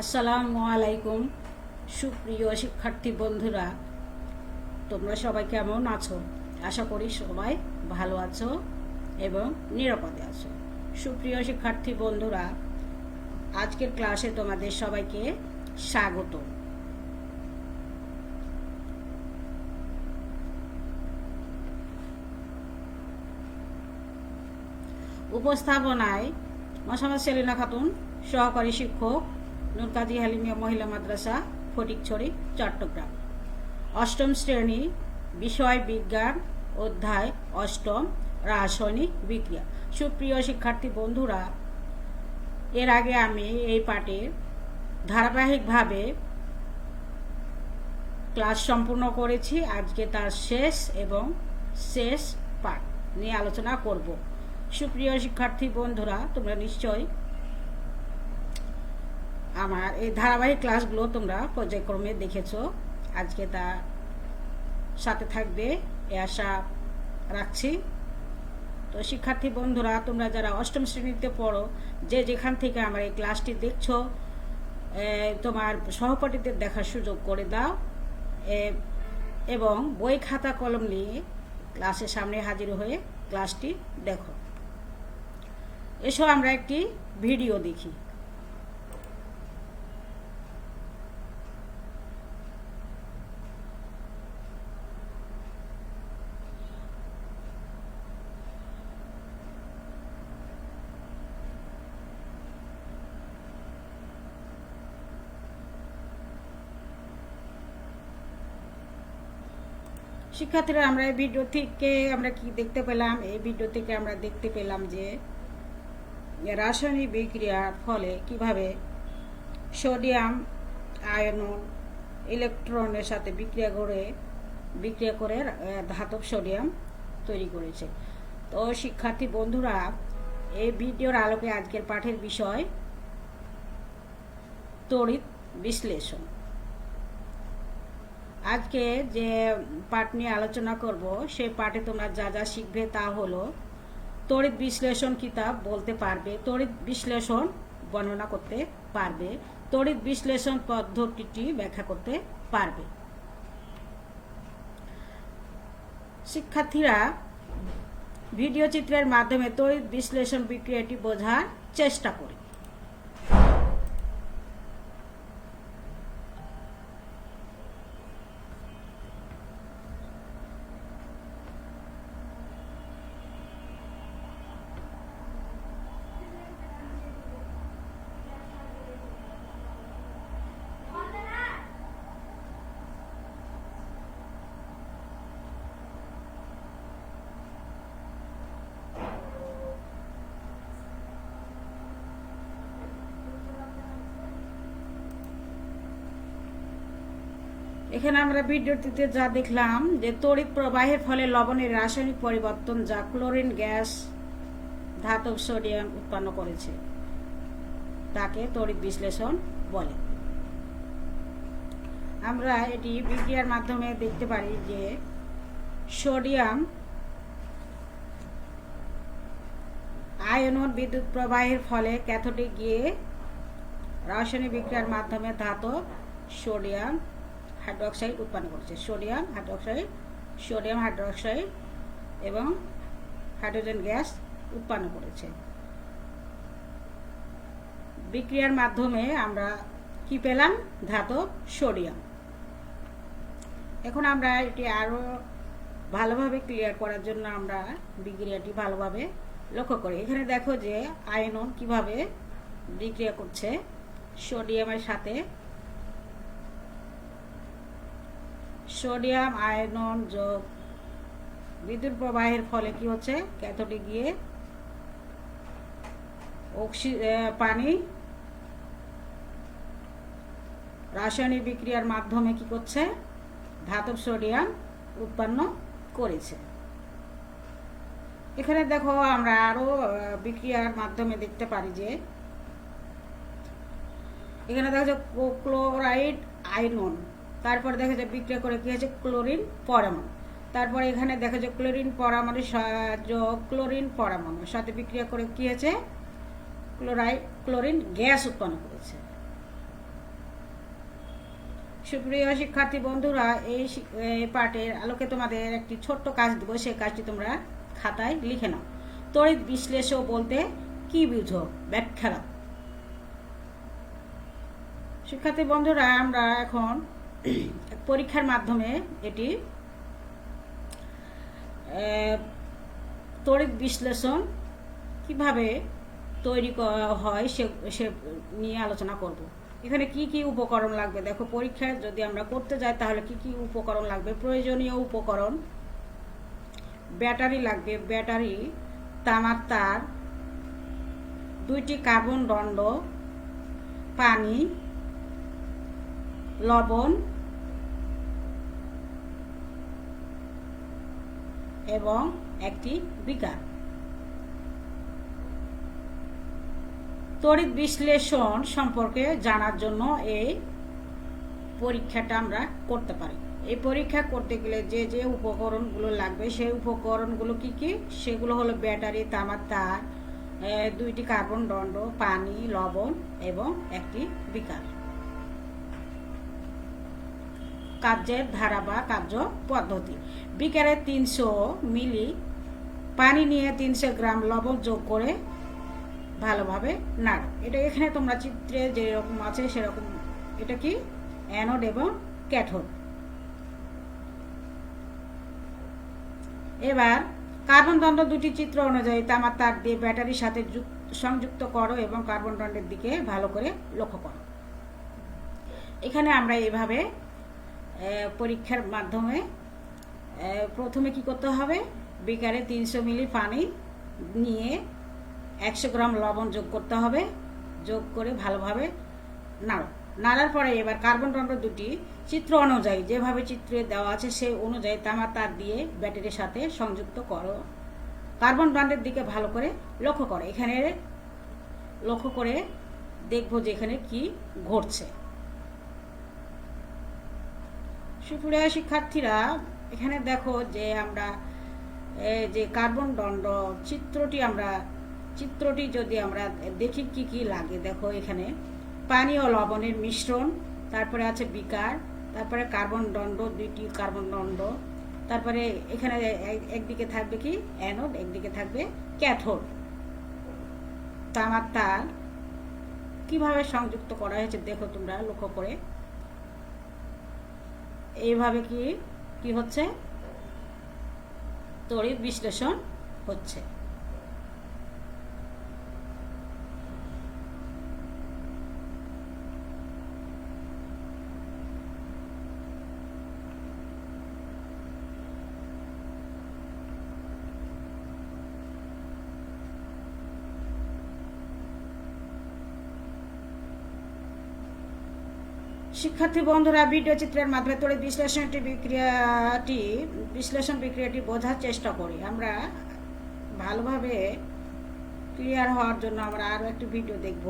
আসসালামু আলাইকুম। সুপ্রিয় শিক্ষার্থী বন্ধুরা, তোমরা সবাই কেমন আছো? আশা করি সবাই ভালো আছো এবং নিরাপদে আছো। সুপ্রিয় শিক্ষার্থী বন্ধুরা, আজকের ক্লাসে তোমাদের সবাইকে স্বাগত। উপস্থাপনায় মোসাম্মদ সেলিনা খাতুন, সহকারী শিক্ষক নুরকাজি হালিমিয়া মহিলা মাদ্রাসা, ফটিকছড়ি, চট্টগ্রাম। অষ্টম শ্রেণি, বিষয় বিজ্ঞান, অধ্যায় অষ্টম, রাসায়নিক বিক্রিয়া। সুপ্রিয় শিক্ষার্থী বন্ধুরা, এর আগে আমি এই পাঠে ধারাবাহিকভাবে ক্লাস সম্পূর্ণ করেছি। আজকে তার শেষ এবং শেষ পাঠ নিয়ে আলোচনা করব। সুপ্রিয় শিক্ষার্থী বন্ধুরা, তোমরা নিশ্চয়ই আমার এই ধারাবাহিক ক্লাসগুলো তোমরা পর্যায়ক্রমে দেখেছ। আজকে তা সাথে থাকবে, এ আশা রাখছি। তো শিক্ষার্থী বন্ধুরা, তোমরা যারা অষ্টম শ্রেণীতে পড়ো, যে যেখান থেকে আমার এই ক্লাসটি দেখছ তোমার সহপাঠীদের দেখার সুযোগ করে দাও। এবং বই খাতা কলম নিয়ে ক্লাসের সামনে হাজির হয়ে ক্লাসটি দেখো। এসো আমরা একটি ভিডিও দেখি। শিক্ষার্থীরা, আমরা এই ভিডিও থেকে আমরা কি দেখতে পেলাম? এই ভিডিও থেকে আমরা দেখতে পেলাম যে, রাসায়নিক বিক্রিয়ার ফলে কীভাবে সোডিয়াম আয়ন ইলেকট্রনের সাথে বিক্রিয়া করে বিক্রিয়া করে ধাতব সোডিয়াম তৈরি করেছে। তো শিক্ষার্থী বন্ধুরা, এই ভিডিওর আলোকে আজকের পাঠের বিষয় তড়িৎ বিশ্লেষণ। আজকে যে পাঠ নিয়ে আলোচনা করব সেই পাঠে তোমরা যা যা শিখবে তা হলো তড়িৎ বিশ্লেষণ কিতাব বলতে পারবে, তড়িৎ বিশ্লেষণ বর্ণনা করতে পারবে, তড়িৎ বিশ্লেষণ পদ্ধতিটি ব্যাখ্যা করতে পারবে। শিক্ষার্থীরা, ভিডিও চিত্রের মাধ্যমে তড়িৎ বিশ্লেষণ বিক্রিয়াটি বোঝার চেষ্টা করে। এখানে আমরা ভিডিওটিতে যা দেখলাম যে তড়িৎ প্রবাহের ফলে লবণের রাসায়নিক পরিবর্তন যা ক্লোরিন গ্যাস, ধাতব সোডিয়াম উৎপন্ন করেছে। তাকে তড়িৎ বিশ্লেষণ বলে। আমরা এটি বিক্রিয়ার মাধ্যমে দেখতে পারি যে সোডিয়াম আয়নন বিদ্যুৎ প্রবাহের ফলে ক্যাথোডে গিয়ে রাসায়নিক বিক্রিয়ার মাধ্যমে ধাতব সোডিয়াম হাইড্রোক্সাইড উৎপন্ন করছে, সোডিয়াম হাইড্রোক্সাইড সোডিয়াম হাইড্রোক্সাইড এবং হাইড্রোজেন গ্যাস উৎপন্ন করেছে। বিক্রিয়ার মাধ্যমে আমরা কি পেলাম? ধাতব সোডিয়াম। এখন আমরা এটি আরও ভালোভাবে ক্লিয়ার করার জন্য আমরা বিক্রিয়াটি ভালোভাবে লক্ষ্য করি। এখানে দেখো যে আয়নন কীভাবে বিক্রিয়া করছে, সোডিয়ামের সাথে সোডিয়াম আয়নন যোগ বিদ্যুৎ প্রবাহের ফলে কি হচ্ছে? ক্যাথোডে গিয়ে অক্সি পানি রাসায়নিক বিক্রিয়ার মাধ্যমে কি করছে? ধাতব সোডিয়াম উৎপন্ন করেছে। এখানে দেখো আমরা আরও বিক্রিয়ার মাধ্যমে দেখতে পারি যে এখানে দেখা যাচ্ছে ক্লোরাইড আয়নন। তারপর দেখা যায় বিক্রিয়া করে কি হয়েছে ক্লোরিন, পরমাণু। তারপর এখানে দেখা যায় ক্লোরিন, পরমাণু ক্লোরিন পরমাণুর সাথে বিক্রিয়া করে কি হয়েছে ক্লোরাইড ক্লোরিন, গ্যাস উৎপন্ন করেছে। সুপ্রিয় শিক্ষার্থী বন্ধুরা, এই পাঠের আলোকে তোমাদের একটি ছোট্ট কাজ দেবো। সেই কাজটি তোমরা খাতায় লিখে নাও। তড়িৎ বিশ্লেষণ বলতে কি বুঝো? ব্যাখ্যা শিক্ষার্থী বন্ধুরা, আমরা এখন পরীক্ষার মাধ্যমে এটি তড়িৎ বিশ্লেষণ কীভাবে তৈরি হয় সে সে নিয়ে আলোচনা করব। এখানে কি কি উপকরণ লাগবে? দেখো, পরীক্ষায় যদি আমরা করতে যাই, তাহলে কি কি উপকরণ লাগবে? প্রয়োজনীয় উপকরণ, ব্যাটারি লাগবে। ব্যাটারি, তামার তার, দুইটি কার্বন দণ্ড, পানি লবণ এবং একটি বিকার তড়িৎ বিশ্লেষণ সম্পর্কে জানার জন্য এই পরীক্ষাটা আমরা করতে পারি। এই পরীক্ষা করতে গেলে যে যে উপকরণগুলো লাগবে, সেই উপকরণগুলো কি কি? সেগুলো হলো ব্যাটারি তামার তার দুইটি কার্বন দণ্ড, পানি, লবণ এবং একটি বিকার। কার্যের ধারা বা কার্য পদ্ধতি। বিকারে তিনশো মিলি পানি নিয়ে তিনশো গ্রাম লবণ যোগ করে ভালোভাবে নাড়ো। এটা এখানে তোমরা চিত্রে যেরকম আছে সেরকম, এটা কি? অ্যানোড এবং ক্যাথোড। এবার কার্বন দণ্ড দুটি চিত্র অনুযায়ী তামার তার দিয়ে ব্যাটারির সাথে যুক- সংযুক্ত করো এবং কার্বন দণ্ডের দিকে ভালো করে লক্ষ্য করো। এখানে আমরা এভাবে পরীক্ষার মাধ্যমে। প্রথমে কি করতে হবে? বিকারে তিনশো মিলি পানি নিয়ে একশো গ্রাম লবণ যোগ করতে হবে। যোগ করে ভালোভাবে নাড়ো। নাড়ার পরে এবার কার্বন দণ্ড দুটি চিত্র অনুযায়ী, যেভাবে চিত্রে দেওয়া আছে সেই অনুযায়ী তামার তার দিয়ে ব্যাটারির সাথে সংযুক্ত করো। কার্বন দণ্ডের দিকে ভালো করে লক্ষ্য করো। এখানে লক্ষ্য করে দেখব যে এখানে কি ঘটছে। সুপ্রিয় শিক্ষার্থীরা, এখানে দেখো যে আমরা যে কার্বন দণ্ড চিত্রটি আমরা, চিত্রটি যদি আমরা দেখি কি কি লাগে, দেখো এখানে। পানি ও লবণের মিশ্রণ, তারপরে আছে বিকার, তারপরে কার্বন দণ্ড, দুইটি কার্বন দণ্ড, তারপরে এখানে এক- একদিকে থাকবে কি? অ্যানোড, একদিকে থাকবে ক্যাথোড। তামার তার কীভাবে সংযুক্ত করা হয়েছে, দেখো তোমরা লক্ষ্য করে। এইভাবে কি কি হচ্ছে? তড়িৎ বিশ্লেষণ হচ্ছে। শিক্ষার্থী বন্ধুরা, ভিডিও চিত্রের মাধ্যমে তড়িৎ বিশ্লেষণটি বিক্রিয়াটি, বিশ্লেষণ বিক্রিয়াটি বোঝার চেষ্টা করি। আমরা ভালোভাবে ক্লিয়ার হওয়ার জন্য আমরা আরও একটি ভিডিও দেখব।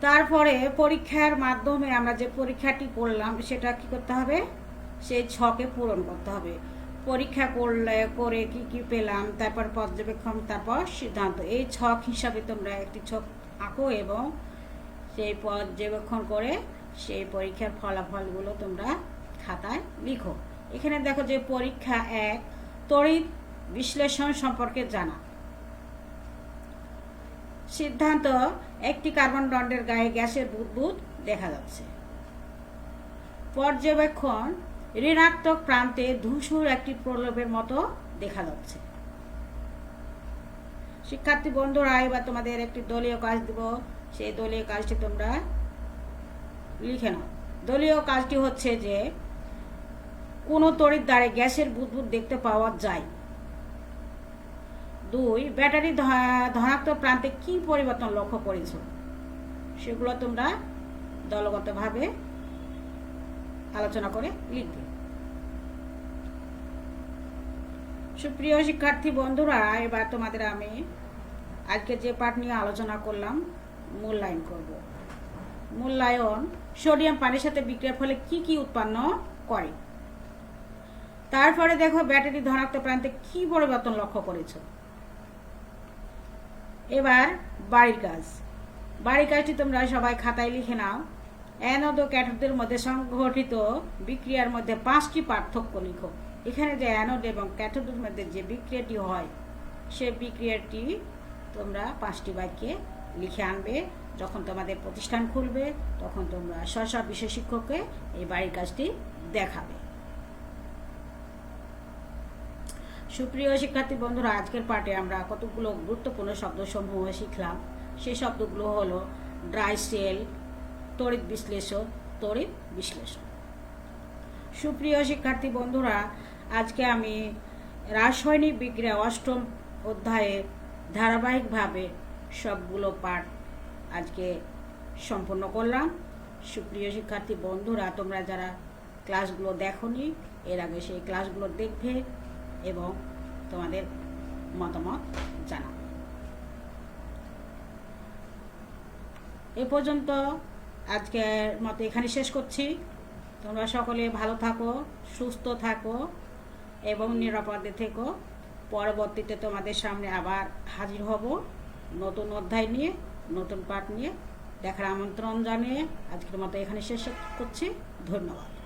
তারপরে পরীক্ষার মাধ্যমে আমরা যে পরীক্ষাটি করলাম, সেটা কি করতে হবে? সেই ছকে পূরণ করতে হবে। পরীক্ষা করলে, করে কি কি পেলাম, তারপর পর্যবেক্ষণ, তারপর সিদ্ধান্ত। এই ছক হিসাবে তোমরা একটি ছক আঁকো এবং সেই পর্যবেক্ষণ করে সেই পরীক্ষার ফলাফলগুলো তোমরা খাতায় লিখো। এখানে দেখো যে পরীক্ষা এক, তড়িৎ বিশ্লেষণ সম্পর্কে জানা। সিদ্ধান্ত, একটি কার্বন দণ্ডের গায়ে গ্যাসের বুদবুদ দেখা যাচ্ছে। পর্যবেক্ষণ, ঋণাত্মক প্রান্তে ধূসর একটি প্রলোভের মতো দেখা যাচ্ছে। শিক্ষার্থী বন্ধুরা, এবার তোমাদের একটি দলীয় কাজ দিব। সেই দলীয় কাজটি তোমরা লিখে নাও। দলীয় কাজটি হচ্ছে যে, কোনো তড়িৎ দ্বারে গ্যাসের বুদবুদ দেখতে পাওয়া যায়। দুই, ব্যাটারি ধনাত্মক প্রান্তে কি পরিবর্তন লক্ষ্য করেছ? সেগুলো তোমরা দলগতভাবে আলোচনা করে লিখবে। সুপ্রিয় শিক্ষার্থী বন্ধুরা, এবার তোমাদের আমি আজকে যে পাঠ নিয়ে আলোচনা করলাম, মূল্যায়ন করব। মূল্যায়ন, সোডিয়াম পানির সাথে বিক্রিয়ার ফলে কি কি উৎপন্ন করে? তারপরে দেখো, ব্যাটারি ধনাত্মক প্রান্তে কি পরিবর্তন লক্ষ্য করেছ? এবার বাড়ির কাজ। বাড়ির কাজটি তোমরা সবাই খাতায় লিখে নাও। অ্যানোড ও মধ্যে সংঘটিত বিক্রিয়ার মধ্যে পাঁচটি পার্থক্য লিখো। এখানে যে অ্যানোড এবং ক্যাথোডের মধ্যে যে বিক্রিয়াটি হয়, সে বিক্রিয়াটি তোমরা পাঁচটি বাক্যে লিখে আনবে। যখন তোমাদের প্রতিষ্ঠান খুলবে, তখন তোমরা স্ব বিষয় শিক্ষককে এই বাড়ির কাজটি দেখাবে। সুপ্রিয় শিক্ষার্থী বন্ধুরা, আজকের পাঠে আমরা কতগুলো গুরুত্বপূর্ণ শব্দসমূহ শিখলাম। সেই শব্দগুলো হলো ড্রাই সেল, তড়িৎ বিশ্লেষণ তড়িৎ বিশ্লেষণ। সুপ্রিয় শিক্ষার্থী বন্ধুরা, আজকে আমি রাসায়নিক বিক্রিয়া অষ্টম অধ্যায়ে ধারাবাহিকভাবে সবগুলো পাঠ আজকে সম্পন্ন করলাম। সুপ্রিয় শিক্ষার্থী বন্ধুরা, তোমরা যারা ক্লাসগুলো দেখোনি, এর আগে সেই ক্লাসগুলো দেখবে। এবং তোমাদের মতামত জানাবে এ পর্যন্ত আজকের মতো এখানে শেষ করছি। তোমরা সকলে ভালো থাকো, সুস্থ থাকো এবং নিরাপদে থেকো। পরবর্তীতে তোমাদের সামনে আবার হাজির হব নতুন অধ্যায় নিয়ে, নতুন পাঠ নিয়ে। দেখার আমন্ত্রণ জানিয়ে আজকের মতো এখানে শেষ করছি। ধন্যবাদ।